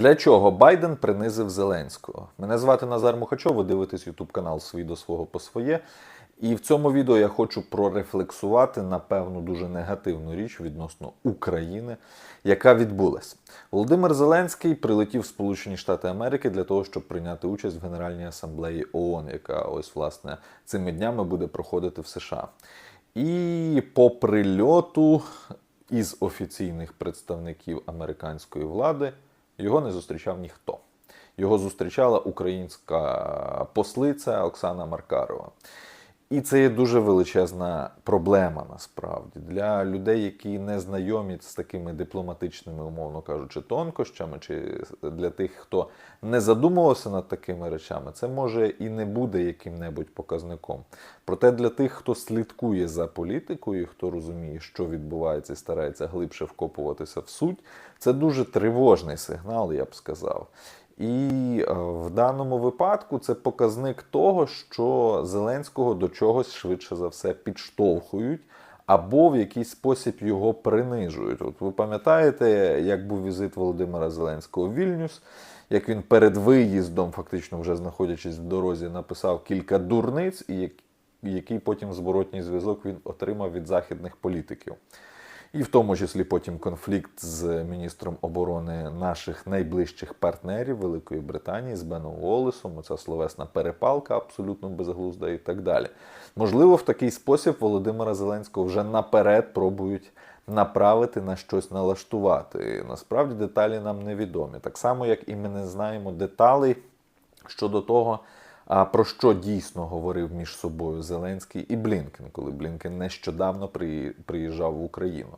Для чого Байден принизив Зеленського? Мене звати Назар Мухачов, ви дивитесь Ютуб канал свій до свого по своє. І в цьому відео я хочу прорефлексувати на певну дуже негативну річ відносно України, яка відбулась. Володимир Зеленський прилетів в Сполучені Штати Америки для того, щоб прийняти участь в Генеральній асамблеї ООН, яка ось власне цими днями буде проходити в США. І по прильоту із офіційних представників американської влади його не зустрічав ніхто. Його зустрічала українська послиця Оксана Маркарова. І це є дуже величезна проблема насправді для людей, які не знайомі з такими дипломатичними, умовно кажучи, тонкощами, чи для тих, хто не задумувався над такими речами, це може і не буде яким-небудь показником. Проте для тих, хто слідкує за політикою, хто розуміє, що відбувається, і старається глибше вкопуватися в суть, це дуже тривожний сигнал, я б сказав. І е, в даному випадку це показник того, що Зеленського до чогось швидше за все підштовхують або в якийсь спосіб його принижують. От ви пам'ятаєте, як був візит Володимира Зеленського в Вільнюс, як він перед виїздом, фактично вже знаходячись в дорозі, написав кілька дурниць, і який потім зворотній зв'язок він отримав від західних політиків. І в тому числі потім конфлікт з міністром оборони наших найближчих партнерів Великої Британії з Беном Уоллесом, оця словесна перепалка абсолютно безглузда і так далі. Можливо, в такий спосіб Володимира Зеленського вже наперед пробують направити на щось налаштувати. Насправді деталі нам невідомі. Так само, як і ми не знаємо деталей щодо того, а про що дійсно говорив між собою Зеленський і Блінкен, коли Блінкен нещодавно при- приїжджав в Україну.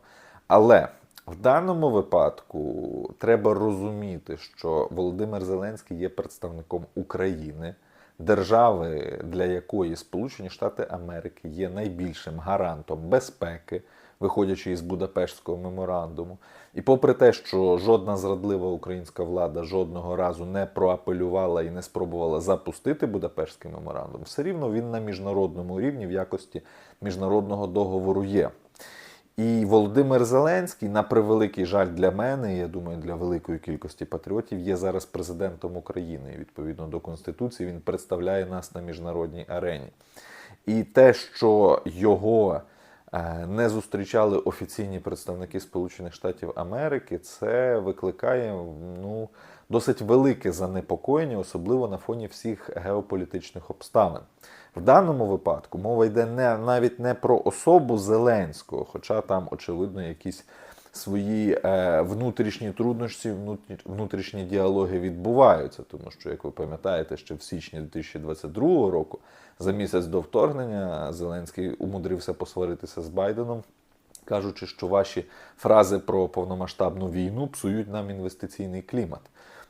Але в даному випадку треба розуміти, що Володимир Зеленський є представником України, держави, для якої Сполучені Штати Америки є найбільшим гарантом безпеки, виходячи із Будапештського меморандуму. І попри те, що жодна зрадлива українська влада жодного разу не проапелювала і не спробувала запустити Будапештський меморандум, все рівно він на міжнародному рівні в якості міжнародного договору є. І Володимир Зеленський, на превеликий жаль для мене, я думаю, для великої кількості патріотів, є зараз президентом України. Відповідно до Конституції він представляє нас на міжнародній арені. І те, що його не зустрічали офіційні представники Сполучених Штатів Америки, це викликає ну, досить велике занепокоєння, особливо на фоні всіх геополітичних обставин. В даному випадку мова йде не, навіть не про особу Зеленського, хоча там, очевидно, якісь свої е, внутрішні труднощі, внутрі- внутрішні діалоги відбуваються, тому що, як ви пам'ятаєте, ще в січні 2022 року, за місяць до вторгнення, Зеленський умудрився посваритися з Байденом кажучи, що ваші фрази про повномасштабну війну псують нам інвестиційний клімат.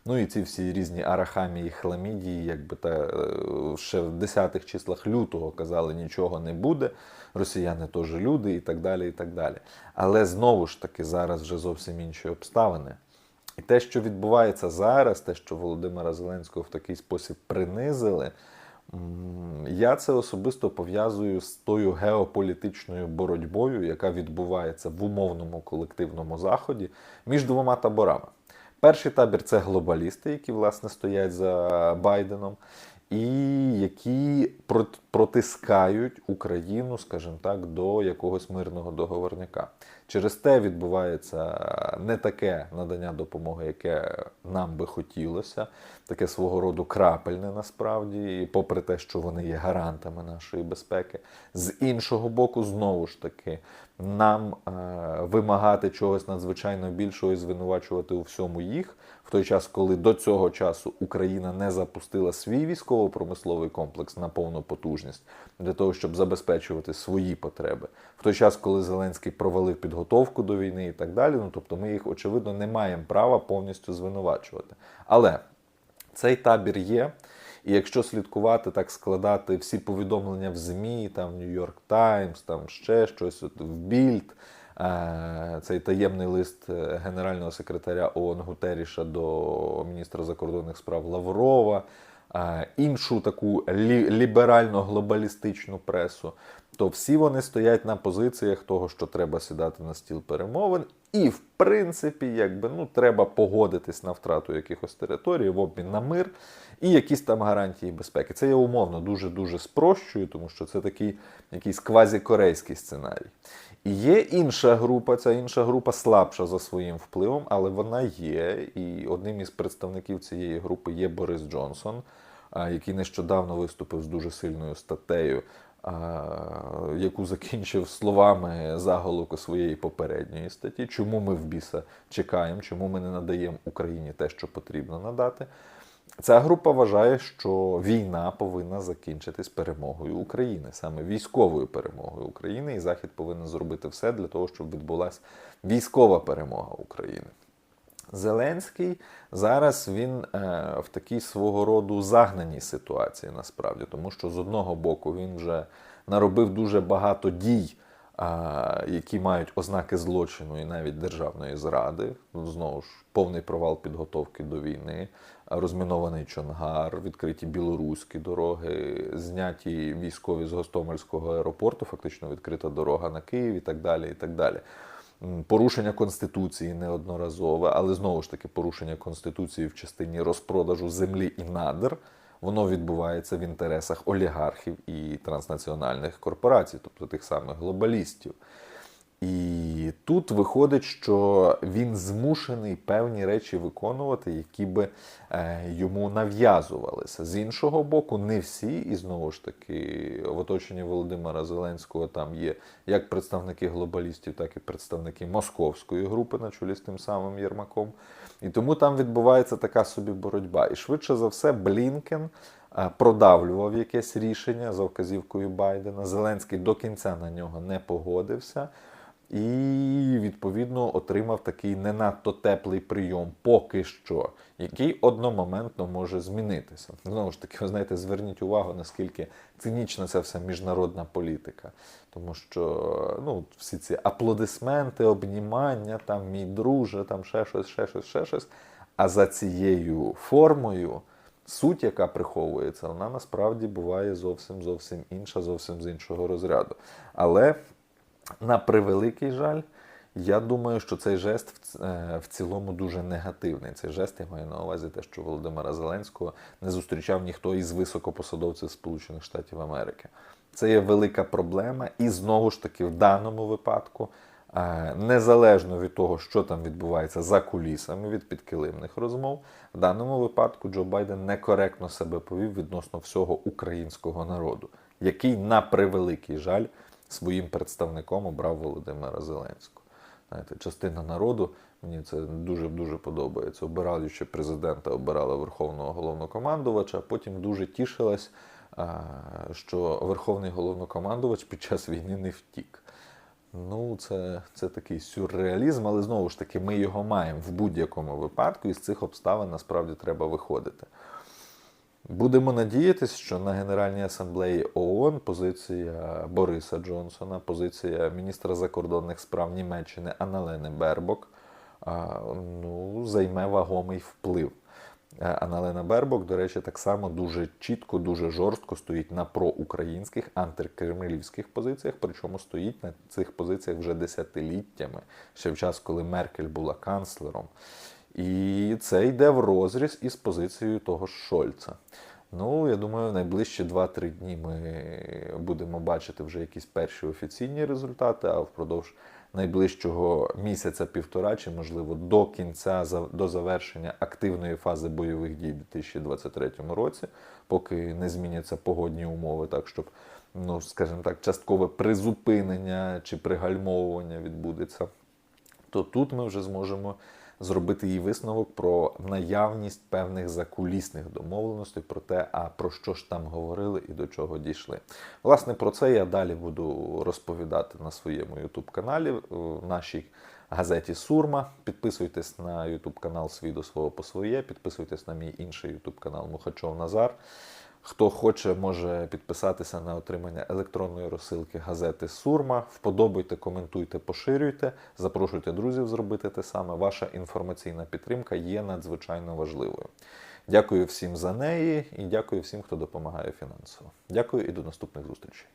Ну і ці всі різні арахамії, хламідії, якби та е, ще в 10-х числах лютого казали, нічого не буде, росіяни теж люди і так далі. і так далі. Але знову ж таки зараз вже зовсім інші обставини. І те, що відбувається зараз, те, що Володимира Зеленського в такий спосіб принизили, я це особисто пов'язую з тою геополітичною боротьбою, яка відбувається в умовному колективному заході між двома таборами. Перший табір це глобалісти, які власне стоять за Байденом, і які протискають Україну, скажімо так, до якогось мирного договорняка. Через те відбувається не таке надання допомоги, яке нам би хотілося, таке свого роду крапельне насправді, і попри те, що вони є гарантами нашої безпеки. З іншого боку, знову ж таки, нам е, вимагати чогось надзвичайно більшого і звинувачувати у всьому їх, в той час, коли до цього часу Україна не запустила свій військово-промисловий комплекс на повну потужність для того, щоб забезпечувати свої потреби, в той час, коли Зеленський провалив підготовку до війни і так далі. Ну тобто, ми їх очевидно не маємо права повністю звинувачувати. Але цей табір є. І якщо слідкувати, так складати всі повідомлення в ЗМІ, там Нью-Йорк Таймс, там ще щось, от, в Більд, е, цей таємний лист е, генерального секретаря ООН Гутеріша до міністра закордонних справ Лаврова, іншу таку лі- ліберально-глобалістичну пресу, то всі вони стоять на позиціях того, що треба сідати на стіл перемовин, І в принципі, якби ну треба погодитись на втрату якихось територій в обмін на мир і якісь там гарантії безпеки. Це я умовно дуже дуже спрощую, тому що це такий якийсь квазікорейський сценарій. Є інша група, ця інша група слабша за своїм впливом, але вона є. І одним із представників цієї групи є Борис Джонсон, який нещодавно виступив з дуже сильною статтею, яку закінчив словами заголовку своєї попередньої статті. Чому ми в біса чекаємо, чому ми не надаємо Україні те, що потрібно надати. Ця група вважає, що війна повинна закінчитись перемогою України, саме військовою перемогою України, і Захід повинен зробити все для того, щоб відбулася військова перемога України. Зеленський зараз він е, в такій свого роду загнаній ситуації насправді, тому що з одного боку він вже наробив дуже багато дій, які мають ознаки злочину і навіть державної зради. Ну, Знову ж повний провал підготовки до війни, розмінований Чонгар, відкриті білоруські дороги, зняті військові з Гостомельського аеропорту, фактично відкрита дорога на Київ і так далі. і так далі. Порушення конституції неодноразове, але знову ж таки порушення конституції в частині розпродажу землі і надр. Воно відбувається в інтересах олігархів і транснаціональних корпорацій, тобто тих самих глобалістів. І тут виходить, що він змушений певні речі виконувати, які би е, йому нав'язувалися. З іншого боку, не всі, і знову ж таки, в оточенні Володимира Зеленського там є як представники глобалістів, так і представники московської групи на чолі з тим самим Єрмаком. І тому там відбувається така собі боротьба. І швидше за все, Блінкен е, продавлював якесь рішення за вказівкою Байдена. Зеленський до кінця на нього не погодився. І відповідно отримав такий не надто теплий прийом поки що, який одномоментно може змінитися. Знову ж таки, ви знаєте, зверніть увагу, наскільки цинічна ця вся міжнародна політика. Тому що ну, всі ці аплодисменти, обнімання, там мій друже, там ще щось, ще щось, ще щось. А за цією формою суть, яка приховується, вона насправді буває зовсім зовсім інша, зовсім з іншого розряду. Але на превеликий жаль, я думаю, що цей жест в, е, цілому дуже негативний. Цей жест я маю на увазі те, що Володимира Зеленського не зустрічав ніхто із високопосадовців Сполучених Штатів Америки. Це є велика проблема, і знову ж таки, в даному випадку, е, незалежно від того, що там відбувається за кулісами від підкилимних розмов, в даному випадку Джо Байден некоректно себе повів відносно всього українського народу, який на превеликий жаль своїм представником обрав Володимира Зеленського. Знаєте, частина народу, мені це дуже дуже подобається. Обираючи президента, обирала верховного головнокомандувача, а потім дуже тішилась, що верховний головнокомандувач під час війни не втік. Ну, це, це такий сюрреалізм, але знову ж таки, ми його маємо в будь-якому випадку, і з цих обставин насправді треба виходити. Будемо надіятися, що на Генеральній асамблеї ООН позиція Бориса Джонсона, позиція міністра закордонних справ Німеччини Аналени Бербок ну, займе вагомий вплив. Е, Аналена Бербок, до речі, так само дуже чітко, дуже жорстко стоїть на проукраїнських антикремлівських позиціях, причому стоїть на цих позиціях вже десятиліттями, ще в час, коли Меркель була канцлером. І це йде в розріз із позицією того ж Шольца. Ну, я думаю, в найближчі 2-3 дні ми будемо бачити вже якісь перші офіційні результати, а впродовж найближчого місяця-півтора, чи, можливо, до кінця, до завершення активної фази бойових дій у 2023 році, поки не зміняться погодні умови, так щоб, ну, скажімо так, часткове призупинення чи пригальмовування відбудеться то тут ми вже зможемо зробити її висновок про наявність певних закулісних домовленостей, про те, а про що ж там говорили і до чого дійшли. Власне, про це я далі буду розповідати на своєму youtube каналі в нашій газеті Сурма. Підписуйтесь на youtube канал Свій до свого по своє, підписуйтесь на мій інший youtube канал Мухачов Назар. Хто хоче, може підписатися на отримання електронної розсилки газети Сурма. Вподобайте, коментуйте, поширюйте, запрошуйте друзів зробити те саме. Ваша інформаційна підтримка є надзвичайно важливою. Дякую всім за неї і дякую всім, хто допомагає фінансово. Дякую і до наступних зустрічей.